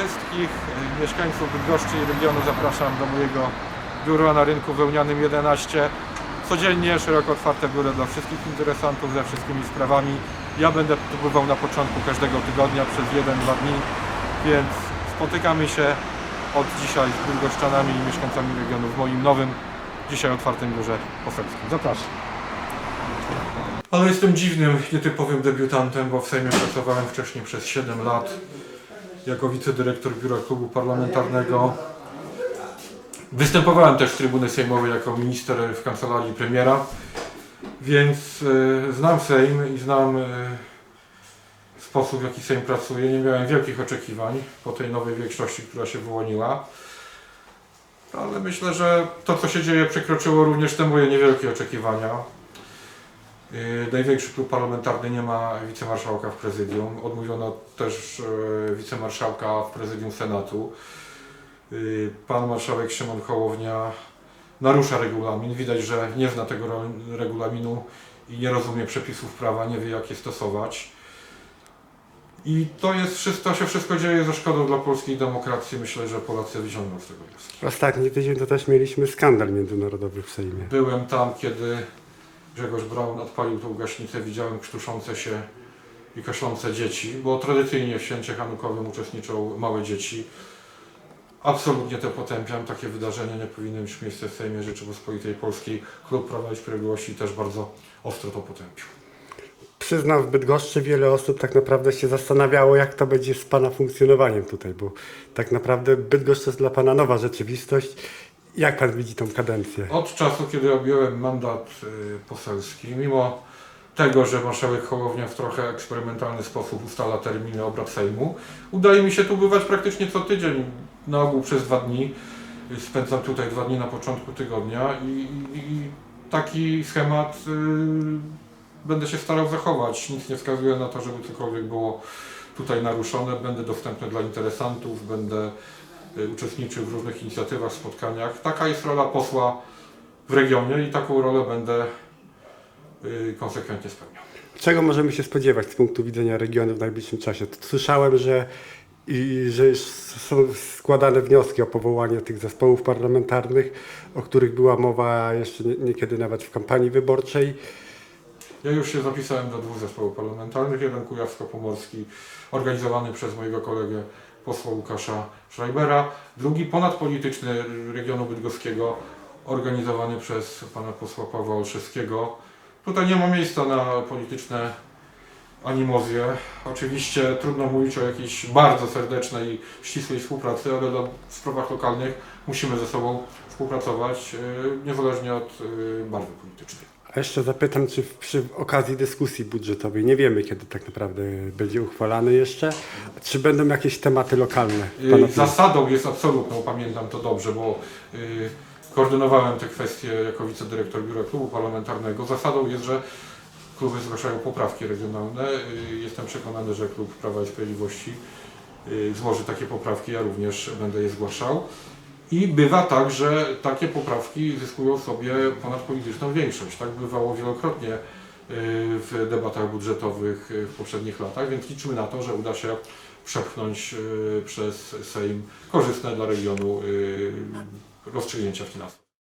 Wszystkich y, mieszkańców Bydgoszczy i regionu zapraszam do mojego biura na rynku wełnianym 11. Codziennie szeroko otwarte biuro dla wszystkich interesantów ze wszystkimi sprawami. Ja będę tu bywał na początku każdego tygodnia przez 1-2 dni, więc spotykamy się od dzisiaj z bydgoszczanami i mieszkańcami regionu w moim nowym, dzisiaj otwartym biurze poselskim. Zapraszam. Ale jestem dziwnym, nietypowym debiutantem, bo w Sejmie pracowałem wcześniej przez 7 lat jako wicedyrektor Biura Klubu Parlamentarnego. Występowałem też z trybuny sejmowej jako minister w kancelarii premiera, więc e, znam Sejm i znam e, sposób, w jaki Sejm pracuje. Nie miałem wielkich oczekiwań po tej nowej większości, która się wyłoniła. Ale myślę, że to, co się dzieje, przekroczyło również te moje niewielkie oczekiwania. Yy, Największy klub parlamentarny nie ma wicemarszałka w prezydium. Odmówiono też e, wicemarszałka w prezydium Senatu. Yy, Pan marszałek Szymon Hołownia narusza regulamin. Widać, że nie zna tego regulaminu i nie rozumie przepisów prawa, nie wie jak je stosować. I to jest wszystko, to się wszystko dzieje ze szkodą dla polskiej demokracji. Myślę, że Polacy wyciągną z tego wnioski. Ostatni tydzień to też mieliśmy skandal międzynarodowy w Sejmie. Byłem tam, kiedy Grzegorz Braun odpalił tą gaśnicę, widziałem krztuszące się i kaszlące dzieci, bo tradycyjnie w święcie hanukowym uczestniczą małe dzieci. Absolutnie to potępiam, takie wydarzenia nie powinny mieć miejsca w Sejmie Rzeczypospolitej Polskiej. Klub Prawa i Sprawiedliwości też bardzo ostro to potępił. Przyznam, w Bydgoszczy wiele osób tak naprawdę się zastanawiało, jak to będzie z Pana funkcjonowaniem tutaj, bo tak naprawdę Bydgoszcz to jest dla Pana nowa rzeczywistość. Jak Pan widzi tą kadencję? Od czasu, kiedy objąłem mandat y, poselski, mimo tego, że marszałek Hołownia w trochę eksperymentalny sposób ustala terminy obrad Sejmu, udaje mi się tu bywać praktycznie co tydzień, na ogół przez dwa dni. Spędzam tutaj dwa dni na początku tygodnia i, i, i taki schemat y, będę się starał zachować. Nic nie wskazuje na to, żeby cokolwiek było tutaj naruszone. Będę dostępny dla interesantów, będę y, uczestniczył w różnych inicjatywach, spotkaniach. Taka jest rola posła w regionie i taką rolę będę y, konsekwentnie spełniał. Czego możemy się spodziewać z punktu widzenia regionu w najbliższym czasie? Słyszałem, że, i, że są składane wnioski o powołanie tych zespołów parlamentarnych, o których była mowa jeszcze nie- niekiedy nawet w kampanii wyborczej. Ja już się zapisałem do dwóch zespołów parlamentarnych. Jeden kujawsko-pomorski, organizowany przez mojego kolegę posła Łukasza Schreibera. Drugi ponadpolityczny regionu bydgoskiego, organizowany przez pana posła Pawła Olszewskiego. Tutaj nie ma miejsca na polityczne animozje. Oczywiście trudno mówić o jakiejś bardzo serdecznej, ścisłej współpracy, ale w sprawach lokalnych musimy ze sobą współpracować, yy, niezależnie od yy, barwy politycznej. A jeszcze zapytam, czy w- przy okazji dyskusji budżetowej, nie wiemy kiedy tak naprawdę będzie uchwalany jeszcze, czy będą jakieś tematy lokalne? Y, Pana Zasadą jest absolutną, pamiętam to dobrze, bo y, koordynowałem te kwestie jako wicedyrektor Biura Klubu Parlamentarnego. Zasadą jest, że kluby zgłaszają poprawki regionalne. Y, Jestem przekonany, że Klub Prawa i Sprawiedliwości złoży takie poprawki, ja również będę je zgłaszał. I bywa tak, że takie poprawki zyskują sobie ponadpolityczną większość. Tak bywało wielokrotnie y, w debatach budżetowych y, w poprzednich latach, więc liczymy na to, że uda się przepchnąć y, przez Sejm korzystne dla regionu rozstrzygnięcia finansowe.